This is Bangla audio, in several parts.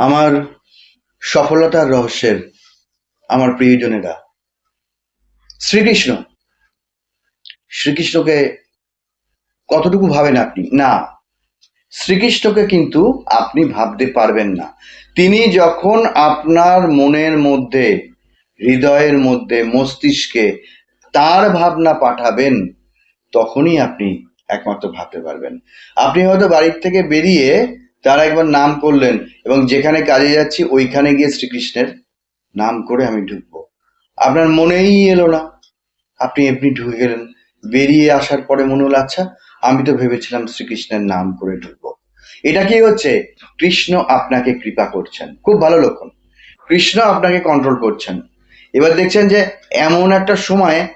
আমার সফলতার রহস্যের আমার প্রিয়জনেরা। শ্রীকৃষ্ণ। শ্রীকৃষ্ণকে কতটুকু ভাবেন আপনি? না। শ্রীকৃষ্ণকে কিন্তু আপনি ভাবতে পারবেন না। তিনি যখন আপনার মনের মধ্যে, হৃদয়ের মধ্যে, মস্তিষ্কে তার ভাবনা পাঠাবেন, তখনই আপনি একমাত্র ভাবতে পারবেন। আপনি হয়তো বাড়ির থেকে বেরিয়ে তার একবার নাম করলেন এবং যেখানে কাজে যাচ্ছি ওইখানে গিয়ে শ্রীকৃষ্ণের নাম করে আমি ঢুকবো। আপনার মনেই এলো না। আপনি এমনি ঢুকে গেলেন। বেরিয়ে আসার পরে মনে হলো আচ্ছা আমি তো ভেবেছিলাম শ্রীকৃষ্ণের নাম করে ঢুকবো। এটা কি হচ্ছে? কৃষ্ণ আপনাকে কৃপা করছেন। খুব ভালো লক্ষণ। কৃষ্ণ আপনাকে কন্ট্রোল করছেন। এবার দেখছেন যে এমন একটা সময়,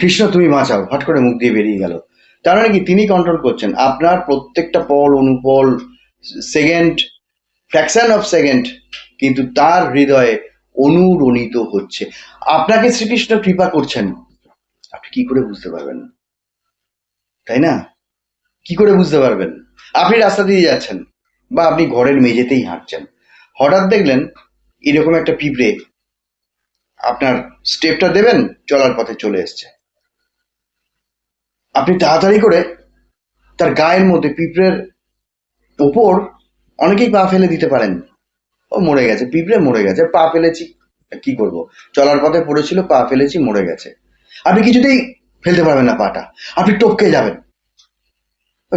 কৃষ্ণ, তুমি বাঁচাও। হট করে মুখ দিয়ে বেরিয়ে গেল। তার মানে কি? তিনি কন্ট্রোল করছেন। আপনার প্রত্যেকটা পল, অনুপল সেকেন্ড ফ্র্যাকশন অফ সেকেন্ড কিন্তু তার হৃদয়ে অনুরণিত হচ্ছে। আপনাকে শ্রীকৃষ্ণ কৃপা করছেন। আপনি কি করে বুঝতে পারবেন? তাই না? কি করে বুঝতে পারবেন? আপনি রাস্তা দিয়ে যাচ্ছেন বা আপনি ঘরের মেঝেতেই হাঁটছেন। হঠাৎ দেখলেন এরকম একটা পিঁপড়ে আপনার স্টেপটা দেবেন, চলার পথে চলে এসছে। আপনি তাড়াতাড়ি করে তার গায়ের মধ্যে পিঁপড়ের ওপর অনেকেই পা ফেলে দিতে পারেন। ও মরে গেছে, পিঁপড়ে মরে গেছে, পা ফেলেছি, কি করব? চলার পথে পড়েছিল, পা ফেলেছি, মরে গেছে। আপনি কিছুতেই ফেলতে পারবেন না পাটা, আপনি টপকে যাবেন।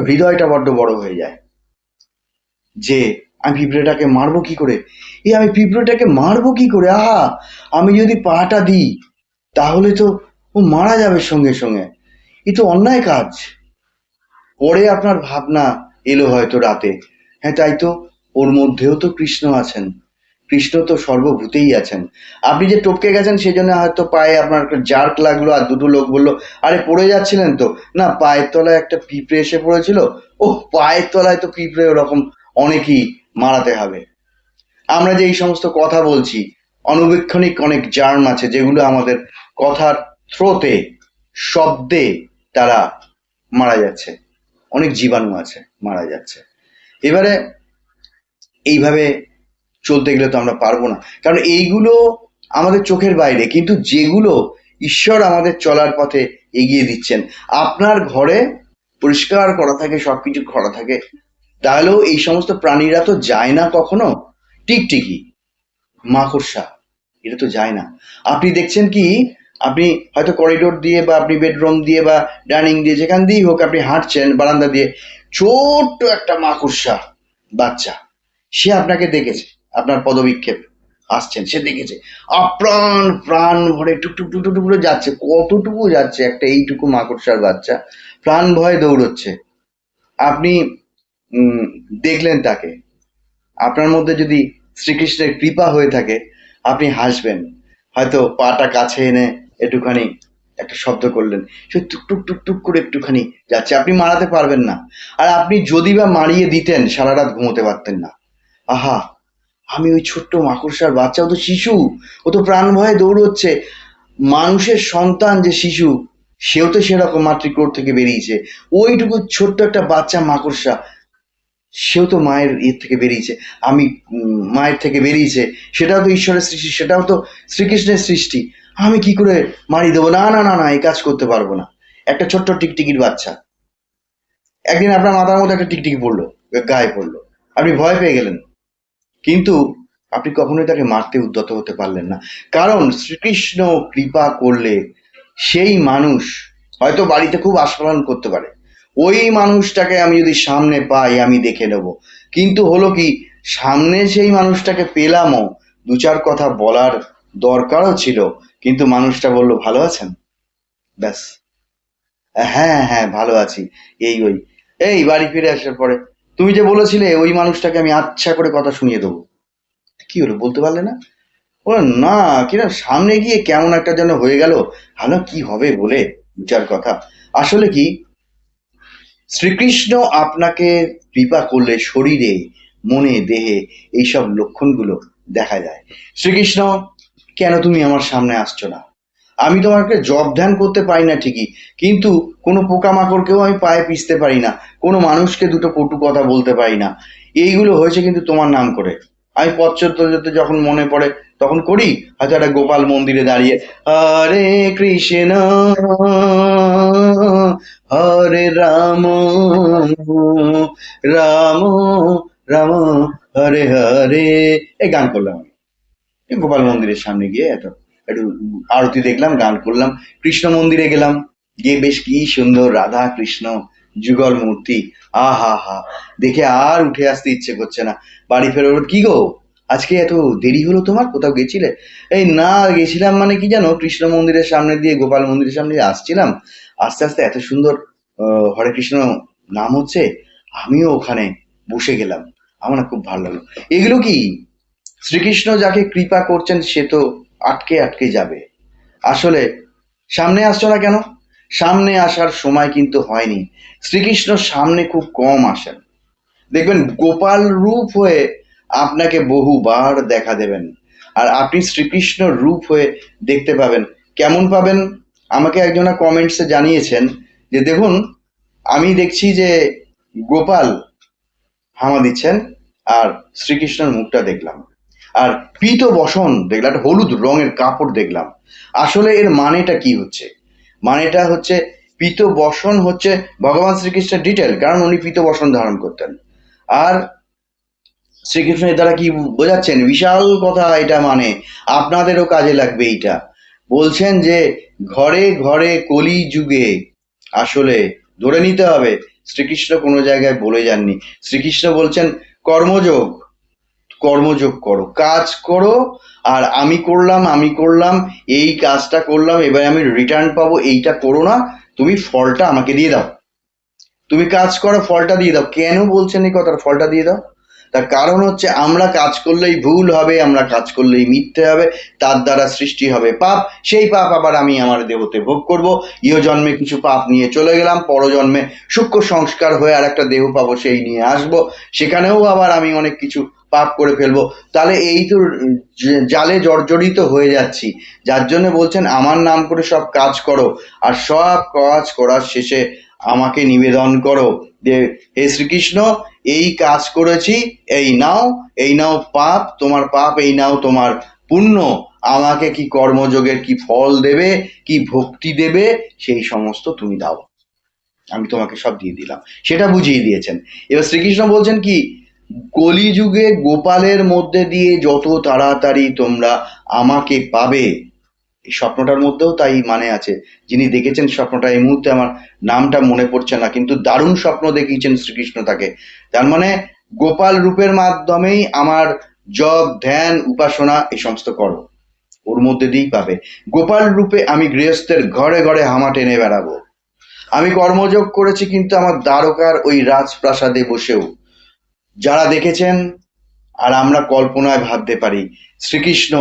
হৃদয়টা বড্ড বড় হয়ে যায়। যে, আমি পিঁপড়েটাকে মারবো কি করে? এই আমি পিঁপড়েটাকে মারবো কি করে? আহা, আমি যদি পাটা দিই, তাহলে তো ও মারা যাবে সঙ্গে সঙ্গে। এ তো অন্যায় কাজ। পরে আপনার ভাবনা এলো হয়তো রাতে। হ্যাঁ তাই তো, ওর মধ্যেও তো কৃষ্ণ আছেন। কৃষ্ণ তো সর্বভূতেই আছেন। আপনি যে টপকে গেছেন সেই জন্য হয়তো পায়ে আপনার একটা জার্ক লাগল আর দুটো লোক বলল, আরে, পড়ে যাচ্ছিলেন তো? না, পায়ের তলায় একটা পিঁপড়ে এসে পড়েছিল। ও পায়ের তলায় তো পিঁপড়ে ওরকম অনেকই মারাতে হবে। আমরা যে এই সমস্ত কথা বলছি অনবেক্ষণিক অনেক জার্ম আছে, যেগুলো আমাদের কথার থ্রোতে শব্দে তারা মারা যাচ্ছে। অনেক জীবাণু আছে, মারা যাচ্ছে। এবারে এইভাবে চলতে গেলে তো আমরা পারব না। কারণ এইগুলো আমাদের চোখের বাইরে, কিন্তু যেগুলো ঈশ্বর আমাদের চলার পথে এগিয়ে দিচ্ছেন, আপনার ঘরে পরিষ্কার করা থাকে, সবকিছু করা থাকে, তাহলেও এই সমস্ত প্রাণীরা তো যায় না কখনো? টিকটিকি মাকড়সা, এটা তো যায় না। আপনি দেখছেন কি আপনি হয়তো করিডোর দিয়ে বা আপনি বেডরুম দিয়ে বা ডাইনিং দিয়ে যেখান দিয়েই হোক আপনি হাঁটছেন, বারান্দা দিয়ে, ছোট্ট একটা মাকড়সা বাচ্চা, সে আপনাকে দেখেছে, আপনার পদবিক্ষেপ, আসছেন, সে দেখেছে। আপ্রাণ প্রাণ ভরে টুকটুক টুকটুক টুক করে যাচ্ছে, কতটুকু যাচ্ছে একটা এইটুকু মাকড়সার বাচ্চা, প্রাণ ভয়ে দৌড়চ্ছে। আপনি দেখলেন তাকে। আপনার মধ্যে যদি শ্রীকৃষ্ণের কৃপা হয়ে থাকে, আপনি হাসবেন। হয়তো পাটা কাছে এনে একটুখানি একটা শব্দ করলেন। সে টুক টুক টুক টুক করে একটুখানি যাচ্ছে। আপনি মারাতে পারবেন না। আর আপনি যদি বা মারিয়ে দিতেন, সারা রাত ঘুমোতে পারতেন না। আহা, আমি ওই ছোট্ট মাকড়সার বাচ্চা, ও তো শিশু, ও তো প্রাণ ভয়ে দৌড়চ্ছে। মানুষের সন্তান যে শিশু, সেও তো সেরকম মাতৃকোর থেকে বেরিয়েছে। ওইটুকু ছোট্ট একটা বাচ্চা মাকড়সা, সেও তো মায়ের ইয়ে থেকে বেরিয়েছে। আমি মায়ের থেকে বেরিয়েছে। সেটাও তো ঈশ্বরের সৃষ্টি, সেটাও তো শ্রীকৃষ্ণের সৃষ্টি। আমি কি করে মারি দেবো? না না না না, এই কাজ করতে পারব না। একটা ছোট্ট টিকটিকির বাচ্চা। একদিন আপনার মাথার মধ্যে একটা টিকটিকি পড়ল, গায়ে পড়ল। আপনি ভয় পেয়ে গেলেন। কিন্তু আপনি কখনোই তাকে মারতে উদ্যত হতে পারলেন না। কারণ শ্রীকৃষ্ণ কৃপা করলে সেই মানুষ হয়তো বাড়িতে খুব আস্ফালন করতে পারে। ওই মানুষটাকে আমি যদি সামনে পাই, আমি দেখে নেব। কিন্তু হলো কি, সামনে সেই মানুষটাকে পেলামও। দু চার কথা বলার দরকারও ছিল। কিন্তু মানুষটা বলল, ভালো আছেন? ব্যাস। হ্যাঁ হ্যাঁ ভালো আছি। এই, ওই। এই, বাড়ি ফিরে আসার পরে তুমি যে বলেছিলে, ওই মানুষটাকে আমি আচ্ছা করে কথা শুনিয়ে দেবো। কি হলো, বলতে পারলে না? ও না কিনা সামনে গিয়ে কেমন একটা যেন হয়ে গেল। ভালো, কি হবে বলে চার কথা। আসলে কি, শ্রীকৃষ্ণ আপনাকে কৃপা করলে শরীরে, মনে, দেহে, এইসব লক্ষণগুলো দেখা যায়। শ্রীকৃষ্ণ কেন তুমি আমার সামনে আসছো না? আমি তোমাকে জব ধ্যান করতে পারি না ঠিকই, কিন্তু কোনো পোকামাকড়কেও আমি পায়ে পিষতে পারি না, কোনো মানুষকে দুটো কটু কথা বলতে পারি না। এইগুলো হয়েছে কিন্তু তোমার নাম করে। আমি পথ যখন মনে পড়ে, তখন করি, হয়তো একটা গোপাল মন্দিরে দাঁড়িয়ে, হরে কৃষ্ণ, হরে রাম রাম রাম, হরে হরে। এই গান করলাম গোপাল মন্দিরের সামনে গিয়ে এত, একটু আরতি দেখলাম, গান করলাম, কৃষ্ণ মন্দিরে গেলাম, গিয়ে বেশ কি সুন্দর রাধা কৃষ্ণ যুগল মূর্তি, আহা হা, দেখে আর উঠে আসতে ইচ্ছে করছে না। বাড়ি ফেরো কি গো? আজকে এত দেরি হলো তোমার? কোথাও গেছিলে? এই না, গেছিলাম মানে কি জানো? কৃষ্ণ মন্দিরের সামনে দিয়ে, গোপাল মন্দিরের সামনে দিয়ে আসছিলাম। আস্তে আস্তে এত সুন্দর হরে কৃষ্ণ নাম হচ্ছে, আমিও ওখানে বসে গেলাম। আমার খুব ভালো লাগল। এগুলো কি? শ্রীকৃষ্ণ যাকে কৃপা করছেন, সে তো আটকে আটকে যাবে। আসলে, সামনে আসছো না কেন? সামনে আসার সময় কিন্তু হয়নি। শ্রীকৃষ্ণ সামনে খুব কম আসেন। দেখবেন, গোপাল রূপ হয়ে আপনাকে বহুবার দেখা দেবেন। আর আপনি শ্রীকৃষ্ণ রূপ হয়ে দেখতে পাবেন। কেমন পাবেন? আমাকে একজনা কমেন্টসে জানিয়েছেন যে, দেখুন, আমি দেখছি যে গোপাল হামা দিচ্ছেন আর শ্রীকৃষ্ণের মুখটা দেখলাম। আর পীত বসন দেখলাম, একটা হলুদ রঙের কাপড় দেখলাম। আসলে এর মানেটা কি হচ্ছে? মানেটা হচ্ছে পীত বসন হচ্ছে ভগবান শ্রীকৃষ্ণের ডিটেল কারণ উনি পীত বসন ধারণ করতেন। আর শ্রীকৃষ্ণের দ্বারা কি বোঝাচ্ছেন? বিশাল কথা এটা মানে আপনাদেরও কাজে লাগবে এইটা। বলছেন যে ঘরে ঘরে কলি যুগে আসলে ধরে নিতে হবে, শ্রীকৃষ্ণ কোনো জায়গায় বলে যাননি। শ্রীকৃষ্ণ বলছেন, কর্মযোগ কর্মযোগ করো, কাজ করো, আর আমি করলাম আমি করলাম, এই কাজটা করলাম, এবার আমি রিটার্ন পাবো, এইটা করো না, তুমি ফলটা আমাকে দিয়ে দাও। তুমি কাজ করো, ফলটা দিয়ে দাও। কেন বলছেন এই কথাটা? ফলটা দিয়ে দাও। তার কারণ হচ্ছে, আমরা কাজ করলেই ভুল হবে, আমরা কাজ করলেই মিথ্যে হবে, তার দ্বারা সৃষ্টি হবে পাপ, সেই পাপ আবার আমি আমার দেহতে ভোগ করব। ইহ জন্মে কিছু পাপ নিয়ে চলে গেলাম, পরজন্মে সূক্ষ্ম সংস্কার হয়ে আর একটা দেহ পাবো, সেই নিয়ে আসব। সেখানেও আবার আমি অনেক কিছু পাপ করে ফেলব। তাহলে এই তো জালে জর্জরিত হয়ে যাচ্ছি। যার জন্য বলছেন, আমার নাম করে সব কাজ করো আর সব কাজ করার শেষে আমাকে নিবেদন করো যে, হে শ্রীকৃষ্ণ, এই কাজ করেছি, এই নাও এই নাও পাপ, তোমার পাপ, এই নাও তোমার পুণ্য। আমাকে কি কর্মযোগের কি ফল দেবে, কি ভক্তি দেবে, সেই সমস্ত তুমি দাও। আমি তোমাকে সব দিয়ে দিলাম। সেটা বুঝিয়ে দিয়েছেন। এবার শ্রীকৃষ্ণ বলছেন কি কলিযুগে গোপালের মধ্যে দিয়ে যত তাড়াতাড়ি তোমরা আমাকে পাবে, এই স্বপ্নটার মধ্যেও তাই মানে আছে। যিনি দেখেছেন স্বপ্নটা, এই মুহূর্তে আমার নামটা মনে পড়ছে না, কিন্তু দারুণ স্বপ্ন দেখিয়েছেন শ্রীকৃষ্ণ তাকে। তার মানে গোপাল রূপের মাধ্যমেই আমার জপ, ধ্যান, উপাসনা, এই সমস্ত করো। ওর মধ্যে দিয়েই পাবে। গোপাল রূপে আমি গৃহস্থের ঘরে ঘরে হামা টেনে বেড়াবো। আমি কর্মযোগ করেছি, কিন্তু আমার দ্বারকার ওই রাজপ্রাসাদে বসেও যারা দেখেছেন, আর আমরা কল্পনায় ভাবতে পারি, শ্রীকৃষ্ণ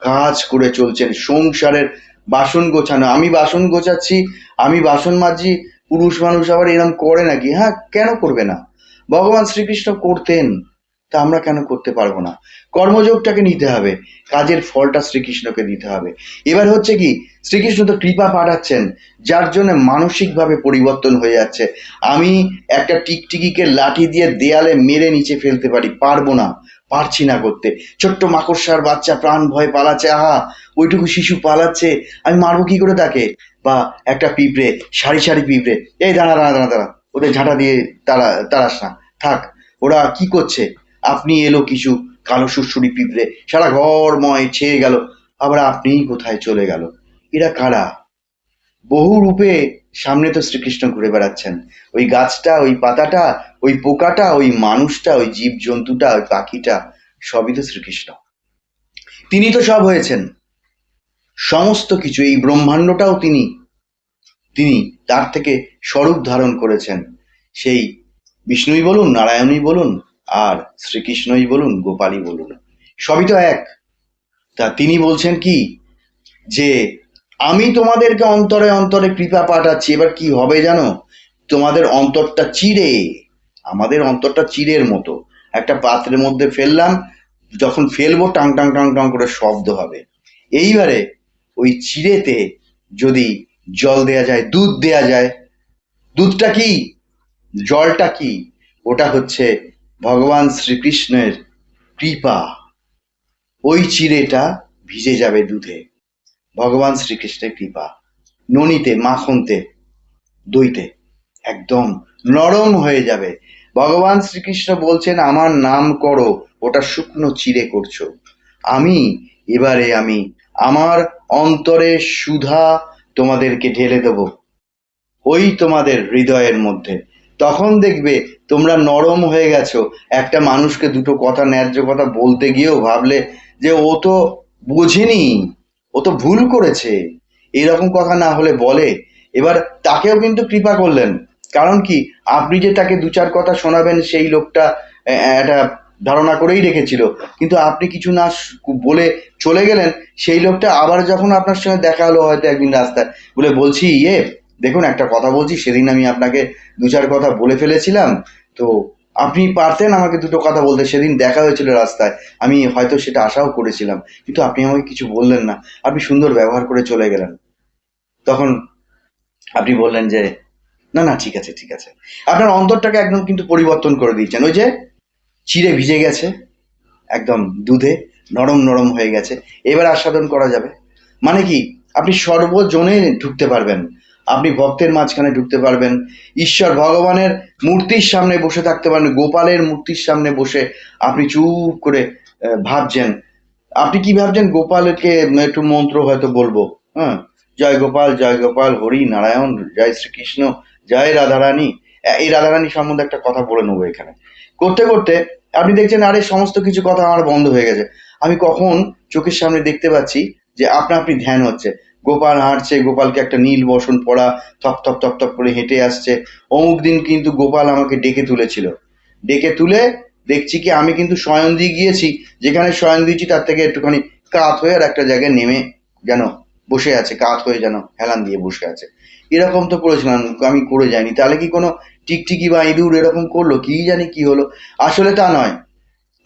কাজ করে চলছেন, সংসারের বাসন গোছানো। আমি বাসন গোছাচ্ছি, আমি বাসন মাজি পুরুষ মানুষ আবার এরম করে নাকি? হ্যাঁ কেন করবে না? ভগবান শ্রীকৃষ্ণ করতেন। তা আমরা কেন করতে পারব না? কর্মযোগটাকে নিতে হবে। কাজের ফলটা শ্রীকৃষ্ণকে দিতে হবে। এবার হচ্ছে কি, শ্রীকৃষ্ণ তো কৃপা পাঠাচ্ছেন, যার জন্য মানসিকভাবে পরিবর্তন হয়ে যাচ্ছে। আমি একটা টিকটিকিকে লাঠি দিয়ে দেয়ালে মেরে নিচে ফেলতে পারি, পারব না, পারছি না করতে। ছোট্ট মাকড়সার বাচ্চা প্রাণ ভয় পালাচ্ছে, আহা, ওইটুকু শিশু পালাচ্ছে, আমি মারবো কি করে তাকে? বা একটা পিঁপড়ে, সারি সারি পিঁপড়ে, এই দাঁড়া দাঁড়া দাঁড়া দাঁড়া, ওদের ঝাঁটা দিয়ে তারা তাড়াস না, থাক, ওরা কি করছে? আপনি এলো কিছু কালো সুরসুরি পিঁপড়ে। সারা ঘরময় ছেয়ে গেল। আবার আপনিই কোথায় চলে গেল? এরা কারা? বহু রূপে সামনে তো শ্রীকৃষ্ণ ঘুরে বেড়াচ্ছেন। ওই গাছটা, ওই পাতাটা, ওই পোকাটা, ওই মানুষটা, ওই জীব জন্তুটা ওই পাখিটা, সবই তো শ্রীকৃষ্ণ। তিনি তো সব হয়েছেন। সমস্ত কিছু, এই ব্রহ্মাণ্ডটাও তিনি। তিনি তার থেকে স্বরূপ ধারণ করেছেন। সেই বিষ্ণুই বলুন, নারায়ণই বলুন আর শ্রীকৃষ্ণই বলুন, গোপালই বলুন, সবই তো এক। তা তিনি বলছেন কি, যে আমি তোমাদেরকে অন্তরে অন্তরে কৃপা পাঠাচ্ছি, এবার কি হবে জানো? তোমাদের অন্তরটা চিড়ে, আমাদের অন্তরটা চিড়ের মতো। একটা পাত্রের মধ্যে ফেললাম, যখন ফেলব, টাং টাং টাং টাং করে শব্দ হবে। এইবারে ওই চিড়েতে যদি জল দেয়া যায়, দুধ দেয়া যায়, দুধটা কি? জলটা কি? ওটা হচ্ছে ভগবান শ্রীকৃষ্ণের কৃপা। ওই চিড়েটা ভিজে যাবে দুধে। ভগবান শ্রীকৃষ্ণের কৃপা। ননিতে, মাখনতে, দইতে। একদম নরম হয়ে যাবে। ভগবান শ্রীকৃষ্ণ বলছেন, আমার নাম করো, ওটা শুকনো চিড়ে করছ। আমি, এবারে আমি আমার অন্তরে সুধা তোমাদেরকে ঢেলে দেবো। ওই তোমাদের হৃদয়ের মধ্যে। তখন দেখবে তোমরা নরম হয়ে গেছো। একটা মানুষকে দুটো কথা, ন্যায্য কথা বলতে গিয়েও ভাবলে যে ও তো বোঝেনি, ও তো ভুল করেছে। এরকম কথা না হলে বলে। এবার তাকেও কিন্তু কৃপা করলেন। কারণ কি? আপনি যে তাকে দু চার কথা শোনাবেন, সেই লোকটা একটা ধারণা করেই রেখেছিল। কিন্তু আপনি কিছু না বলে চলে গেলেন, সেই লোকটা আবার যখন আপনার সঙ্গে দেখা হলো হয়তো একদিন রাস্তায়, বলে বলছি ইয়ে দেখুন, একটা কথা বলছি, সেদিন আমি আপনাকে দু চার কথা বলে ফেলেছিলাম, তো আপনি পারতেন আমাকে দুটো কথা বলতে, সেদিন দেখা হয়েছিল রাস্তায়, আমি হয়তো সেটা আশাও করেছিলাম, কিন্তু আপনি আমাকে কিছু বললেন না, আপনি সুন্দর ব্যবহার করে চলে গেলেন। তখন আপনি বললেন যে, না না, ঠিক আছে ঠিক আছে। আপনার অন্তরটাকে একদম কিন্তু পরিবর্তন করে দিয়েছেন, ওই যে চিড়ে ভিজে গেছে, একদম দুধে, নরম নরম হয়ে গেছে, এবার আস্বাদন করা যাবে। মানে কি, আপনি সর্বজনে ঢুকতে পারবেন আপনি ভক্তের মাঝখানে ঢুকতে পারবেন। ঈশ্বর ভগবানের মূর্তির সামনে বসে থাকতে পারবেন, গোপালের মূর্তির সামনে বসে আপনি চুপ করে ভাবছেন। আপনি কি ভাবছেন? গোপালকে একটু মন্ত্র হয়তো বলব। হ্যাঁ? জয় গোপাল জয় গোপাল, হরি নারায়ণ, জয় শ্রীকৃষ্ণ, জয় রাধারানী। এই রাধারানী সম্বন্ধে একটা কথা বলে নেব এখানে। করতে করতে আপনি দেখছেন আরে সমস্ত কিছু কথা আমার বন্ধ হয়ে গেছে। আমি কখন চোখের সামনে দেখতে পাচ্ছি যে আপনা আপনি ধ্যান হচ্ছে। গোপাল হাঁটছে, গোপালকে একটা নীল বসন পড়া থপ থপ থপ থপ করে হেঁটে আসছে। অমুক দিন কিন্তু গোপাল আমাকে ডেকে তুলেছিল। ডেকে তুলে দেখছি কি আমি কিন্তু দিয়ে গিয়েছি, যেখানে শয়ন দিয়েছি তার থেকে একটুখানি কাত হয়ে আর একটা জায়গায় নেমে যেন বসে আছে, কাত হয়ে যেন হেলান দিয়ে বসে আছে। এরকম তো করেছিলাম, আমি করে যাইনি। তাহলে কি কোনো টিকটিকি বা ইঁদুর এরকম করল? কি জানি কি হলো? আসলে তা নয়।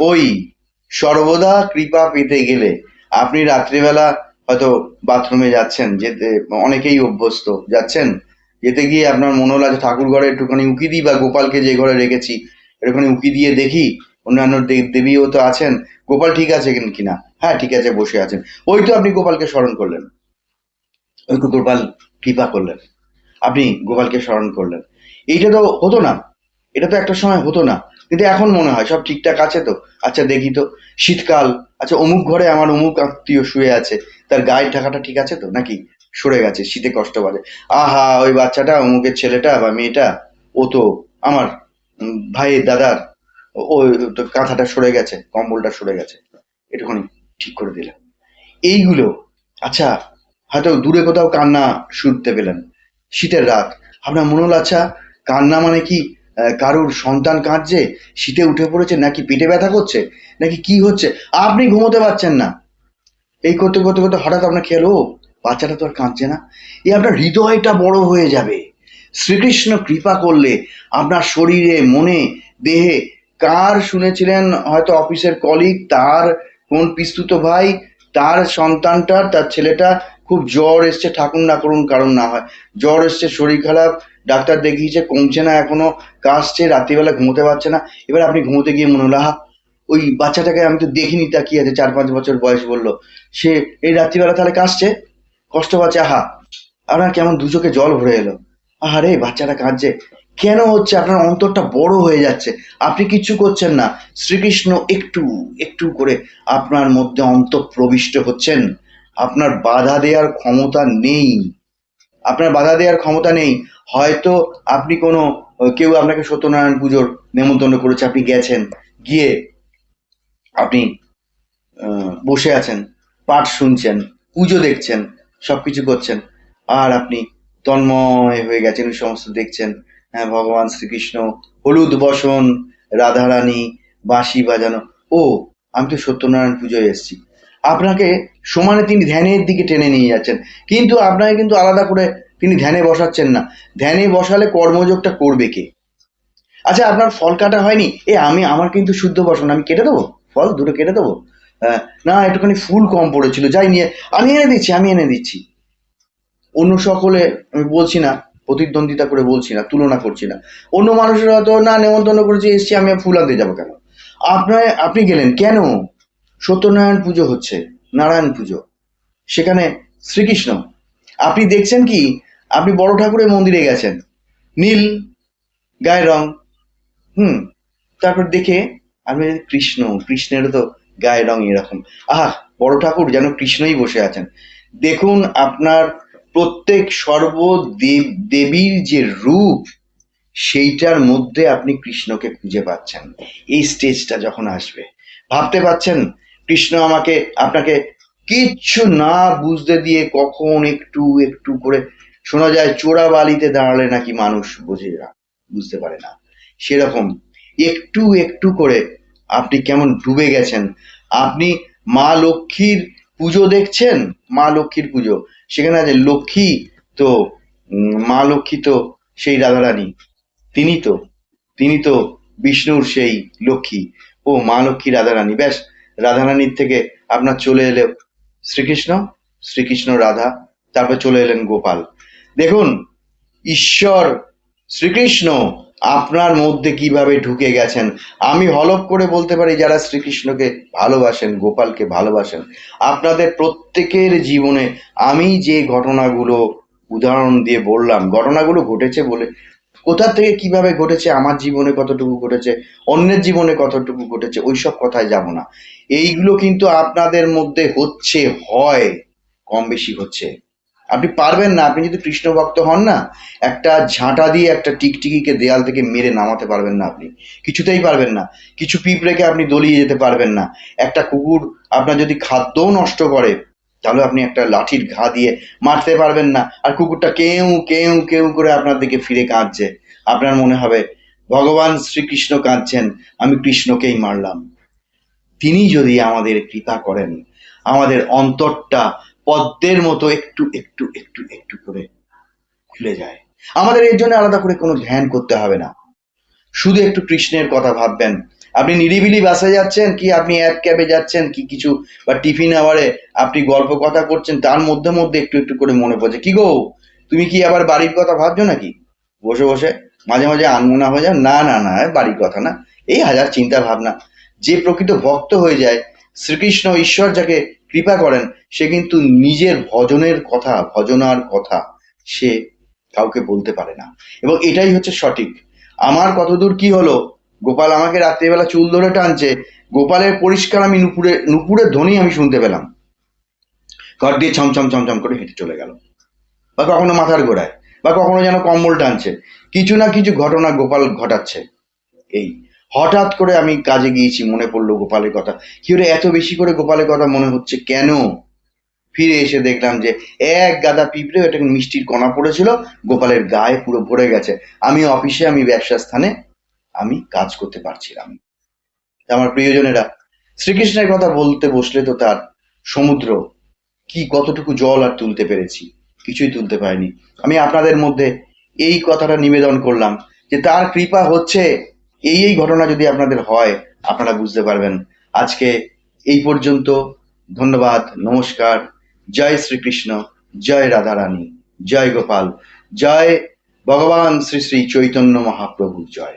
ওই সর্বদা কৃপা পেতে গেলে আপনি রাত্রিবেলা হয়তো বাথরুমে যাচ্ছেন, যেতে, অনেকেই অভ্যস্ত। যাচ্ছেন? যেতে গিয়ে আপনার মনে হলো যে ঠাকুর ঘরে একটুখানি উঁকি দিই বা গোপালকে যে ঘরে রেখেছি, একটুখানি উঁকি দিয়ে দেখি, অন্যান্য দেব দেবীও তো আছেন। গোপাল ঠিক আছে কিনা? হ্যাঁ ঠিক আছে, বসে আছেন। ওই তো আপনি গোপালকে স্মরণ করলেন। ওই তো গোপাল কৃপা করলেন। আপনি গোপালকে স্মরণ করলেন। এইটা তো হতো না। এটা তো একটা সময় হতো না। কিন্তু এখন মনে হয় সব ঠিকঠাক আছে তো। আচ্ছা দেখি তো। শীতকাল। আচ্ছা অমুক ঘরে আমার অমুক আত্মীয় শুয়ে আছে। তার গায়ের ঢাকাটা ঠিক আছে তো? নাকি সরে গেছে, শীতে কষ্ট বাজে। আহা, ওই বাচ্চাটা, অমুকের ছেলেটা বা মেয়েটা, ও তো আমার ভাইয়ের দাদার, ও তো কাঁথাটা সরে গেছে, কম্বলটা সরে গেছে। একটুখানি ঠিক করে দিলাম। এইগুলো আচ্ছা হয়তো দূরে কোথাও কান্না শুনতে পেলেন, শীতের রাত। আপনার মনে হলো আচ্ছা কান্না মানে কি কারুর সন্তান কাঁদছে, শীতে উঠে পড়েছে, নাকি পেটে ব্যথা করছে, নাকি কি হচ্ছে? আপনি ঘুমোতে পারছেন না। এই করতে করতে করতে হঠাৎ আপনার খেয়াল, ও, বাচ্চাটা তো আর কাঁদছে না। এই আপনার হৃদয়টা বড় হয়ে যাবে। শ্রীকৃষ্ণ কৃপা করলে আপনার শরীরে, মনে, দেহে কার শুনেছিলেন হয়তো অফিসের কলিগ তার কোন পিস্তুত ভাই, তার সন্তানটার তার ছেলেটা, খুব জ্বর এসছে, ঠাকুর না করুন কারণ না হয়। জ্বর এসছে, শরীর খারাপ, ডাক্তার দেখিয়েছে, কমছে না এখনও, কাশছে, রাত্রিবেলা ঘুমোতে পারছে না। এবার আপনি ঘুমোতে গিয়ে মনে হলো, আহা ওই বাচ্চাটাকে আমি তো দেখিনি, তা কি আছে, চার পাঁচ বছর বয়স বলল। সে এই রাত্রিবেলা তাহলে কাশছে কষ্ট পাচ্ছে, আহা। আপনার কেমন দু চোখে জল ভরে এলো। আহারে, বাচ্চাটা কাঁদছে। কেন হচ্ছে আপনার অন্তরটা বড় হয়ে যাচ্ছে? আপনি কিচ্ছু করছেন না। শ্রীকৃষ্ণ একটু একটু করে আপনার মধ্যে অন্তঃপ্রবিষ্ট হচ্ছেন। আপনার বাধা দেওয়ার ক্ষমতা নেই। আপনার বাধা দেওয়ার ক্ষমতা নেই। হয়তো আপনি কোনো, কেউ আপনাকে সত্যনারায়ণ পুজোর নেমন্তন্ন করেছে, আপনি গেছেন। গিয়ে আপনি বসে আছেন, পাঠ শুনছেন, পুজো দেখছেন সব কিছু করছেন, আর আপনি তন্ময় হয়ে গেছেন, ওই সমস্ত দেখছেন হ্যাঁ ভগবান শ্রীকৃষ্ণ, হলুদ বসন, রাধারানী, বাঁশি বাজানো। ও, আমি তো সত্যনারায়ণ পুজোয় এসেছি। আপনাকে সমানে তিনি ধ্যানের দিকে টেনে নিয়ে যাচ্ছেন, কিন্তু আপনাকে কিন্তু আলাদা করে তিনি ধ্যানে বসাচ্ছেন না। ধ্যানে বসালে কর্মযোগটা করবে কে? আচ্ছা আপনার ফল কাটা হয়নি? এ, আমি, আমার কিন্তু শুদ্ধ বসন, আমি কেটে দেবো? ফল দুটো কেটে দেবো? আহ, না একটুখানি ফুল কম পড়েছিল যাই নিয়ে আমি এনে দিচ্ছি আমি এনে দিচ্ছি। অন্য সকলে আমি বলছি না প্রতিদ্বন্দ্বিতা করে বলছি না তুলনা করছি না। অন্য মানুষের হয়তো না নেমন্তন্ন করেছি এসছি আমি ফুল আনতে যাব কেন? আপনার আপনি গেলেন কেন? সত্যনারায়ণ পুজো হচ্ছে নারায়ণ পুজো। সেখানে শ্রীকৃষ্ণ। আপনি দেখছেন কি? আপনি বড় ঠাকুরের মন্দিরে গেছেন। নীল গায়ের রং হুম তারপর দেখে আমি কৃষ্ণ, কৃষ্ণের তো গায়ে রং এরকম। আহ, বড় ঠাকুর, যেন কৃষ্ণই বসে আছেন। দেখুন আপনার প্রত্যেক সর্বদেব, দেবীর যে রূপ, সেইটার মধ্যে আপনি কৃষ্ণকে খুঁজে পাচ্ছেন। এই স্টেজটা যখন আসবে, ভাবতে পাচ্ছেন, কৃষ্ণ আমাকে, আপনাকে কিচ্ছু না বুঝতে দিয়ে কখন একটু একটু করে, শোনা যায় চোরা বালিতে দাঁড়ালে নাকি মানুষ বোঝে না বুঝতে পারে না। সেরকম একটু একটু করে আপনি কেমন ডুবে গেছেন? আপনি মা লক্ষ্মীর পুজো দেখছেন? মা লক্ষ্মীর পুজো। সেখানে আছে লক্ষ্মী তো মা লক্ষ্মী তো সেই রাধারানী। তিনি তো তিনি তো বিষ্ণুর সেই লক্ষ্মী। ও, মা লক্ষ্মী রাধারানী। ব্যাস, রাধারানীর থেকে আপনার চলে এলে শ্রীকৃষ্ণ শ্রীকৃষ্ণ রাধা, তারপর চলে এলেন গোপাল। দেখুন, ঈশ্বর শ্রীকৃষ্ণ। আপনার মধ্যে কীভাবে ঢুকে গেছেন? আমি হলপ করে বলতে পারি, যারা শ্রীকৃষ্ণকে ভালোবাসেন, গোপালকে ভালোবাসেন, আপনাদের প্রত্যেকের জীবনে আমি যে ঘটনাগুলো উদাহরণ দিয়ে বললাম, ঘটনাগুলো ঘটেছে বলে, কোথা থেকে কীভাবে ঘটেছে, আমার জীবনে কতটুকু ঘটেছে, অন্যের জীবনে কতটুকু ঘটেছে, ওইসব কথায় যাব না। এইগুলো কিন্তু আপনাদের মধ্যে হচ্ছে, হয়, কম বেশি হচ্ছে। আপনি পারবেন না, আপনি যদি কৃষ্ণ ভক্ত হন না, একটা ঝাঁটা দিয়ে একটা টিকটিকিকে দেয়াল থেকে মেরে নামাতে পারবেন না আপনি। কিছুতেই পারবেন না। কিছু পিঁপড়েকে আপনি দলিয়ে যেতে পারবেন না। একটা কুকুর আপনার যদি খাদ্যও নষ্ট করে, তাহলে আপনি একটা লাঠির ঘা দিয়ে মারতে পারবেন না। আর কুকুরটা কেউ কেউ কেউ করে আপনার দিকে ফিরে কাঁদছে। আপনার মনে হবে, ভগবান শ্রীকৃষ্ণ কাঁদছেন, আমি কৃষ্ণকেই মারলাম। তিনি যদি আমাদের কৃপা করেন, আমাদের অন্তরটা পদ্মের মতো একটু একটু একটু একটু করে খুলে যায়। আমাদের এর জন্য আলাদা করে কোনো ধ্যান করতে হবে না। শুধু একটু কৃষ্ণের কথা ভাববেন। আপনি নিরিবিলি বাসে যাচ্ছেন, কি আপনি এক ক্যাবে যাচ্ছেন, কি কিছু, বা টিফিন আওয়ারে আপনি গল্প কথা করছেন, তার মধ্যে মধ্যে একটু একটু করে মনে পড়ছে। কি গো, তুমি কি আবার বাড়ির কথা ভাবছ নাকি? বসে বসে, মাঝে মাঝে আনমনা হয়ে যাও। না না না বাড়ির কথা না। এই হাজার চিন্তা ভাবনা। যে প্রকৃত ভক্ত হয়ে যায়, শ্রীকৃষ্ণ ঈশ্বর যাকে কৃপা করেন, সে কিন্তু নিজের ভজনের কথা, ভজনার কথা সে কাউকে বলতে পারে না। এবং এটাই হচ্ছে সঠিক। আমার কতদূর কি হলো? গোপাল আমাকে রাত্রিবেলা চুল ধরে টানছে। গোপালের পরিষ্কার আমি নুপুরে, নুপুরের ধ্বনি আমি শুনতে পেলাম। ঘর দিয়ে ছমছম ছমছম করে হেঁটে চলে গেল। বা কখনো মাথার গোড়ায়, বা কখনো যেন কম্বল টানছে। কিছু না কিছু ঘটনা গোপাল ঘটাচ্ছে। এই। হঠাৎ করে আমি কাজে গিয়েছি, মনে পড়ল গোপালের কথা। কি করে এত বেশি করে গোপালের কথা মনে হচ্ছে কেন? ফিরে এসে দেখলাম যে এক গাদা পিঁপড়ে একটা মিষ্টির কণা পড়েছিল, গোপালের গায়ে পুরো ভরে গেছে। আমি অফিসে, আমি ব্যবসা স্থানে, আমি কাজ করতে পারছিলাম। আমার প্রিয়জনেরা, শ্রীকৃষ্ণের কথা বলতে বসলে তো তার সমুদ্র, কি কতটুকু জল আর তুলতে পেরেছি, কিছুই তুলতে পারিনি। আমি আপনাদের মধ্যে এই কথাটা নিবেদন করলাম যে তার কৃপা হচ্ছে এই এই ঘটনা যদি আপনাদের হয়, আপনারা বুঝতে পারবেন। আজকে এই পর্যন্ত। ধন্যবাদ, নমস্কার। জয় শ্রীকৃষ্ণ, জয় রাধারানী, জয় গোপাল, জয় ভগবান শ্রী শ্রী চৈতন্য মহাপ্রভু জয়।